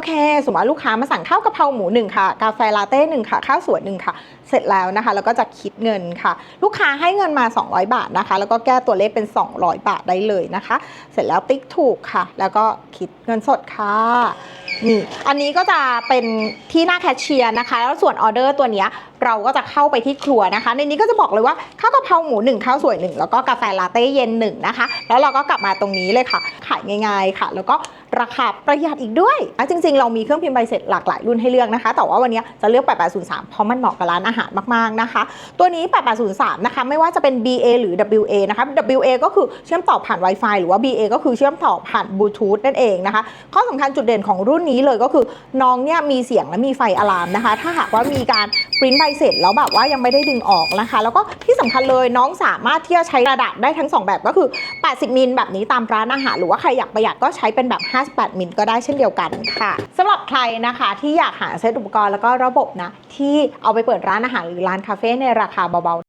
โอเค สมมติว่าลูกค้ามาสั่งข้าวกะเพราหมูหนึ่งค่ะ กาแฟลาเต้หนึ่งค่ะ ข้าวสวยหนึ่งค่ะ เสร็จแล้วนะคะ แล้วก็จะคิดเงินค่ะ ลูกค้าให้เงินมา 200 บาทนะคะ แล้วก็แก้ตัวเลขเป็น 200 บาทได้เลยนะคะ เสร็จแล้วติ๊กถูกค่ะ แล้วก็คิดเงินสดค่ะนี่ อันนี้ก็จะเป็นที่หน้าแคชเชียร์นะคะ แล้วส่วนออเดอร์ตัวนี้เราก็จะเข้าไปที่ครัวนะคะ ในนี้ก็จะบอกเลยว่าข้าวกะเพราหมูหนึ่งข้าวสวยหนึ่งแล้วก็กาแฟลาเต้เย็นหนึ่งนะคะ แล้วเราก็กลับมาตรงนี้เลยค่ะ ขายง่ายๆค่ะ แล้วก็ ราคาประหยัดอีกด้วยอะจริง ๆ เรามีเครื่องพิมพ์ใบเสร็จหลากหลายรุ่นให้เลือกนะคะ แต่ว่าวันนี้จะเลือก 8803 เพราะมันเหมาะกับร้านอาหารมากๆนะคะ ตัวนี้ 8803 นะคะ ไม่ว่าจะเป็น BA หรือ WA นะคะ WA ก็คือเชื่อมต่อผ่าน Wi-Fi หรือว่า BA ก็คือเชื่อมต่อผ่านบลูทูธนั่นเองนะคะ ข้อสำคัญจุดเด่นของรุ่นนี้เลยก็คือน้องเนี่ยมีเสียงและมีไฟอะลามนะคะ ถ้าหากว่ามีการปริ้นใบเสร็จแล้วแบบว่ายังไม่ได้ดึงออกนะคะ แล้วก็ที่สำคัญเลยน้องสามารถที่จะใช้กระดาษได้ทั้ง 2 แบบก็คือ 80 มิลแบบนี้ตามร้านอาหารหรือว่าใครอยากประหยัดก็ใช้เป็นแบบ58 มิลก็ได้เช่นเดียวกันค่ะสำหรับใครนะคะที่อยากหาเซตอุปกรณ์แล้วก็ระบบนะที่เอาไปเปิดร้านอาหารหรือร้านคาเฟ่ในราคาเบา